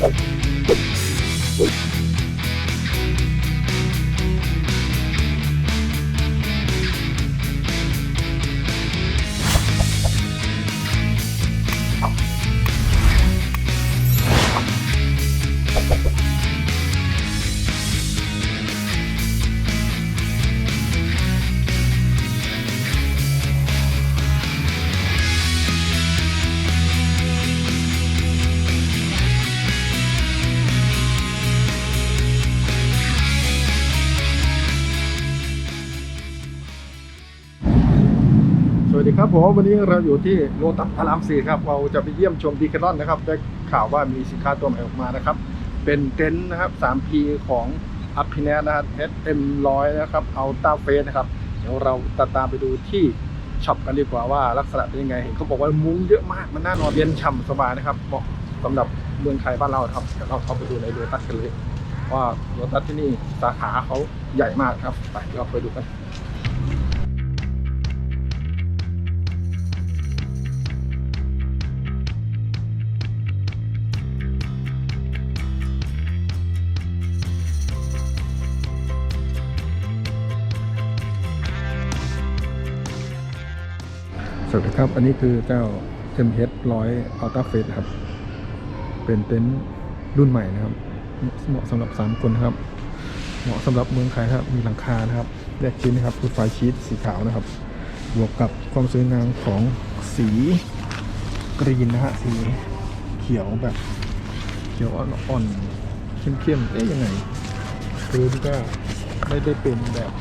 ส ดีครับผมวันนี้เราอยู่ที่โลตัสพระรามสี่ครับ เราจะไปเยี่ยมชมดีแคลอนนะครับ ได้ข่าวว่ามีสินค้าตัวใหม่ออกมานะครับ เป็นเต็นท์นะครับ 3P ของอัพพิเนนะครับ HM100 นะครับเอาต้าเฟสนะครับ เดี๋ยวเราตามตามไปดูที่ช็อปกันดีกว่าว่าลักษณะเป็นยังไง เห็นเขาบอกว่ามุ้งเยอะมาก มันน่านอนเย็นฉ่ำสบายนะครับเหมาะสำหรับเมืองไทยบ้านเราครับ เดี๋ยวเราเข้าไปดูในโลตัสกันเลย ว่าโลตัสที่นี่สาขาเขาใหญ่มากครับ ไปเราไปดูกัน ดีครับ อันนี้คือเจ้า MH 100 Ultra Face ครับ เป็นเต็นท์รุ่นใหม่นะครับ เหมาะสำหรับ 3 คนครับ เหมาะสำหรับเมืองไทยครับ มีหลังคานะครับแยกชิ้นนะครับคือไฟชีตสีขาวนะครับ บวกกับความสวยงามของสีกรีนนะฮะ สีเขียวแบบเขียวอ่อนๆเข้มๆ เอ๊ยยังไงพื้นก็ไม่ได้เป็นแบบ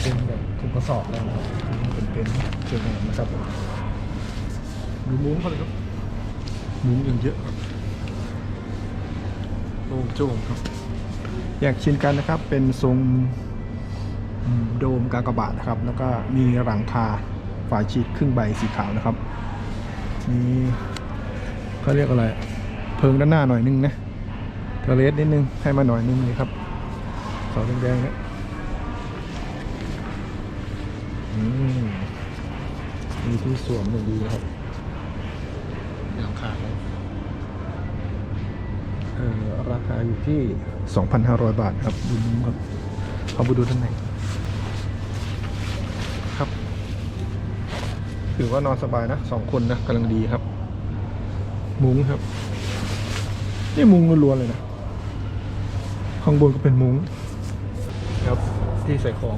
เป็นแบบถุงกระสอบแล้วนะครับ เป็นเชิงงานนะครับดูมุ้งเขาเลยครับ มุ้งยังเยอะครับโล่งโจ้งครับแยากชิ้นกันนะครับ เป็นทรงโดมกากบาทนะครับ แล้วก็มีหลังคาฝาชีดครึ่งใบสีขาวนะครับมีเขาเรียกอะไร เพิงด้านหน้าหน่อยนึงนะเทเลสนิดนึงให้มาหน่อยนึงเลยครับเสาแดงๆเนี่ย อื มมีที่สวมอย่างดีนะครับอย่างขาดเลยเออราคาอยู่ที่ 2,500 บาทครับ ดูมุ้งครับเอาไปดูด้านในครับ ถือว่านอนสบายนะสองคนนะกำลังดีครับ มุ้งครับ นี่มุ้งล้วนๆเลยนะ ข้างบนก็เป็นมุ้งครับที่ใส่ของ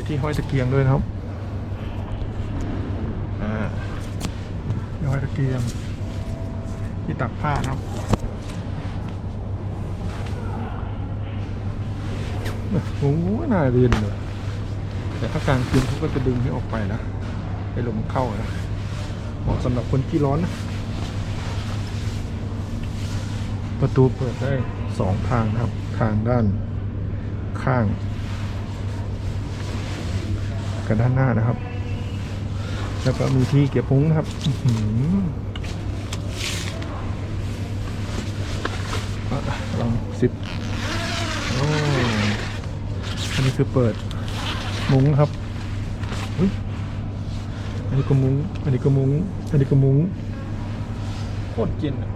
มีที่ห้อยตะเกียงด้วยนะครับอ่าห้อยตะเกียง ที่ตักผ้าครับโอ้โหน่าเรียนเลยแต่ถ้ากลางคืนเขาก็จะดึงให้ออกไปนะให้ลมเข้านะเหมาะสำหรับคนที่ร้อนนะประตูเปิดได้สองทางนะครับ ทางด้านข้าง กับด้านหน้านะครับ แล้วก็มีที่เก็บพุ้งนะครับอลองสิบอันนี้คือเปิดมุ้งครับอันนี้ก็มุ้ง อันนี้ก็มุ้ง อันนี้ก็มุ้งโคตรเย็นอะ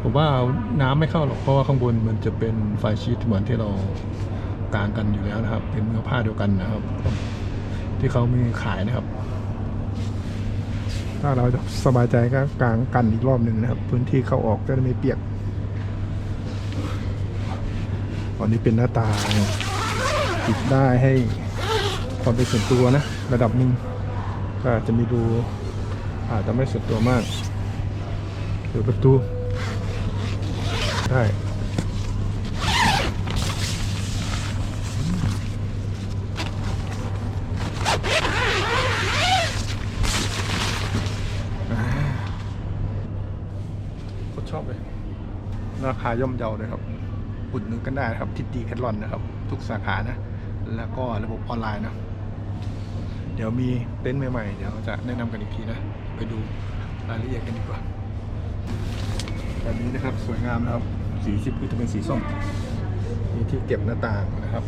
ผมว่าน้ำไม่เข้าหรอกเพราะว่าข้างบนมันจะเป็นไฟชีตเหมือนที่เรา กลางกันอยู่แล้วนะครับ เป็นเนื้อผ้าเดียวกันนะครับ ที่เขามีขายนะครับ ถ้าเราจะสบายใจก็กลางกันอีกรอบหนึ่งนะครับ พื้นที่เข้าออกจะได้ไม่เปียกตอนนี้เป็นหน้าตาปิดได้ให้ความเป็นส่วนตัวนะ ระดับหนึ่งก็อาจจะมีดูอาจจะไม่ส่วนตัวมากเปิดประตูได้ โคตร ชอบเลย ราคาย่อมเยาเลยครับอุดหนุนกันได้นะครับทิตีแคทลอนนะครับ ทุกสาขานะ แล้วก็ระบบออนไลน์นะ เดี๋ยวมีเต็นท์ใหม่ๆ เดี๋ยวจะแนะนำกันอีกทีนะ ไปดูรายละเอียดกันดีกว่าแบบนี้นะครับสวยงามนะครับ สีสิบคือจะเป็นสีส้มมีที่เก็บหน้าต่างนะครับ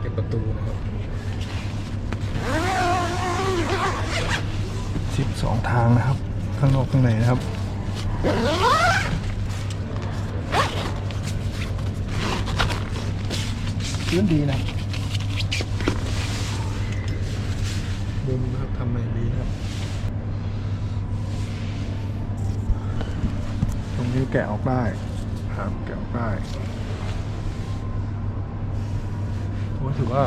เก็บประตูนะครับสิบสองทางนะครับ ข้างนอกข้างในนะครับ พื้นดีนะครับมุมนะครับทำใหม่ดีนะครับ ตรงนี้แกะออกได้ครับแกะออกได้โอ้ถือว่า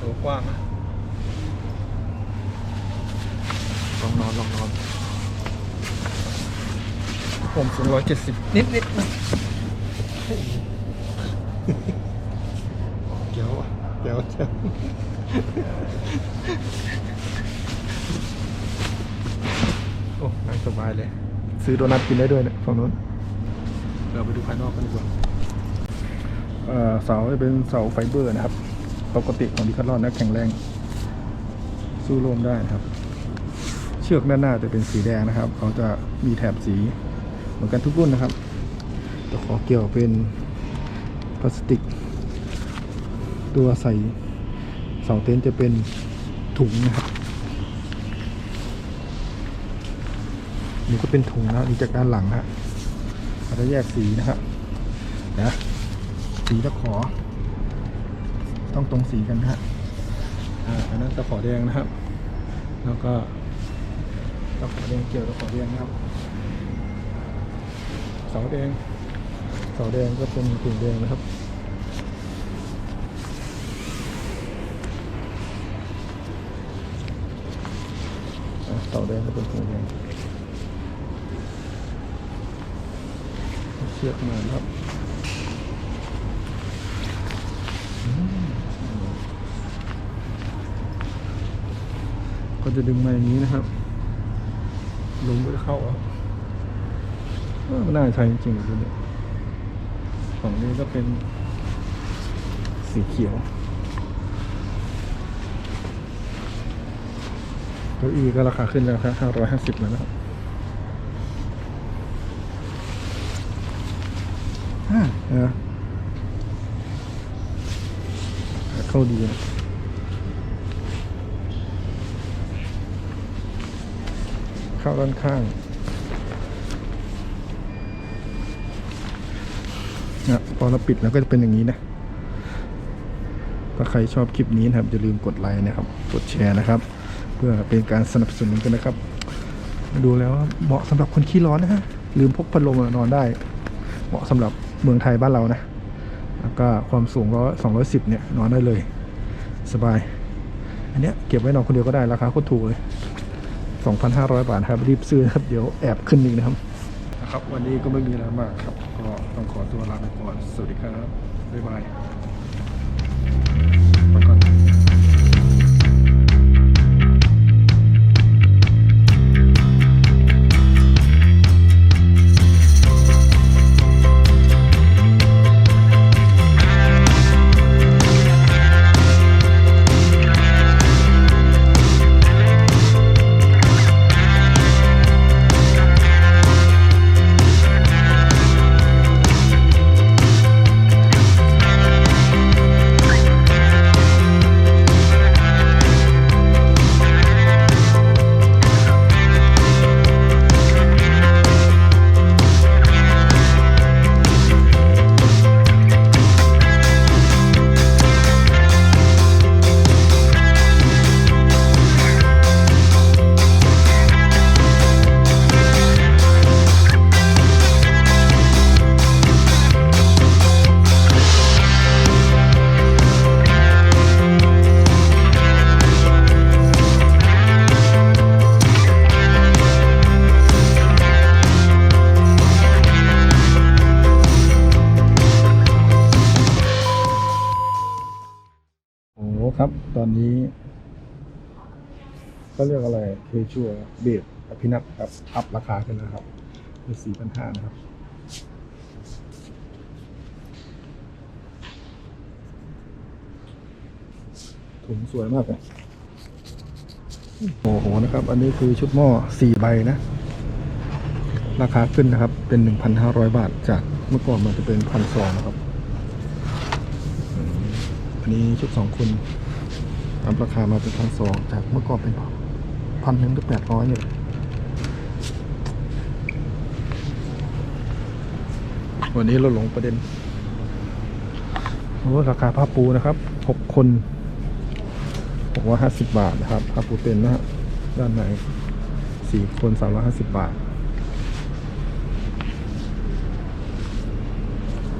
ตัวกว้างนะลองนอนลองนอนผมสูงร้อยเจ็ดสิบนิดนิดๆนะเกียวอะเกีย วเกียวโอ้นั่งสบายเลย ซื้อโดนัทกินได้ด้วยเนี่ยฝั่งนู้น เราไปดูภายนอกกันดีกว่าเอ่อเสาจะเป็นเสาไฟเบอร์นะครับ ปกติของดิคัทลอนนะแข็งแรง สู้ลมได้นะครับ เชือกด้านหน้าจะเป็นสีแดงนะครับ เขาจะมีแถบสีเหมือนกันทุกรุ่นนะครับตะขอเกี่ยวเป็นพลาสติก ตัวใส่เสาเต็นท์จะเป็นถุงนะครับนี่ก็เป็นถุงนะนี่จากด้านหลังฮะเราจะแยกสีนะครับนะสีตะขอ ต้องตรงสีกันนะฮะอ่าอันนั้นตะขอแดงนะครับ แล้วก็ตะขอแดงเกี่ยวตะขอแดงนะครับเสาแดงเสาแดงก็เป็นถุงแดงนะครับ อะเสาแดงก็เป็นถุงแดงเชือกมาครับก็จะดึงมาอย่างนี้นะครับลมก็จะเข้าอะมันน่าใช้จริงๆดูเนี่ยฝั่งนี้ก็เป็นสีเขียว ก้าอี้ก็ราคาขึ้นแล้วครับห้าร้อยห้าสิบแล้วนะครับอ่าเออเข้าดีนะเข้าด้านข้างนะพอเราปิดแล้วก็จะเป็นอย่างนี้นะ ถ้าใครชอบคลิปนี้นะครับอย่าลืมกดไลค์นะครับ กดแชร์นะครับ เพื่อเป็นการสนับสนุนกันนะครับ ดูแล้วเหมาะสำหรับคนขี้ร้อนนะฮะลืมพกพัดลมนอนได้ เหมาะสำหรับเมืองไทยบ้านเรานะแล้วก็ความสูงร้อยสองร้อยสิบเนี่ยนอนได้เลย สบาย อันเนี้ยเก็บไว้นอนคนเดียวก็ได้ราคาโคตรถูกเลย 2,500 บาทครับรีบซื้อครับเดี๋ยวแอบขึ้นอีกนะครับนะครับ วันนี้ก็ไม่มีอะไรมากครับ ก็ต้องขอตัวลาไปก่อน สวัสดีครับ บ๊ายบาย อนนี้ก็เรียกอะไรเคชัวเบดอภินัทครับอัพราคาขึ้นนะครับเป็นสี่พันห้านะครับถุงสวยมากเลยโอ้โหนะครับ อันนี้คือชุดหม้อสี่ใบนะ ราคาขึ้นนะครับ เป็นหนึ่งพันห้าร้อยบาท จากเมื่อก่อนมันจะเป็นพันสองนะครับ อันนี้ชุดสองคน อัพราคามาเป็นพันสองจากเมื่อก่อนเป็นพันหนึ่งหรืแปดร้อยเนี่ยวันนี้เราหลงประเด็นโอ้ราคาผ้าปูนะครับหกคนบอกว่าห้าสิบบาทนะครับผ้าปูเต็นนะฮะด้านในสี่คนสามร้อยห้าสิบบาท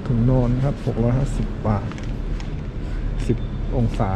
ถึงนอนครับหกร้อยห้าสิบบาทสิบองศา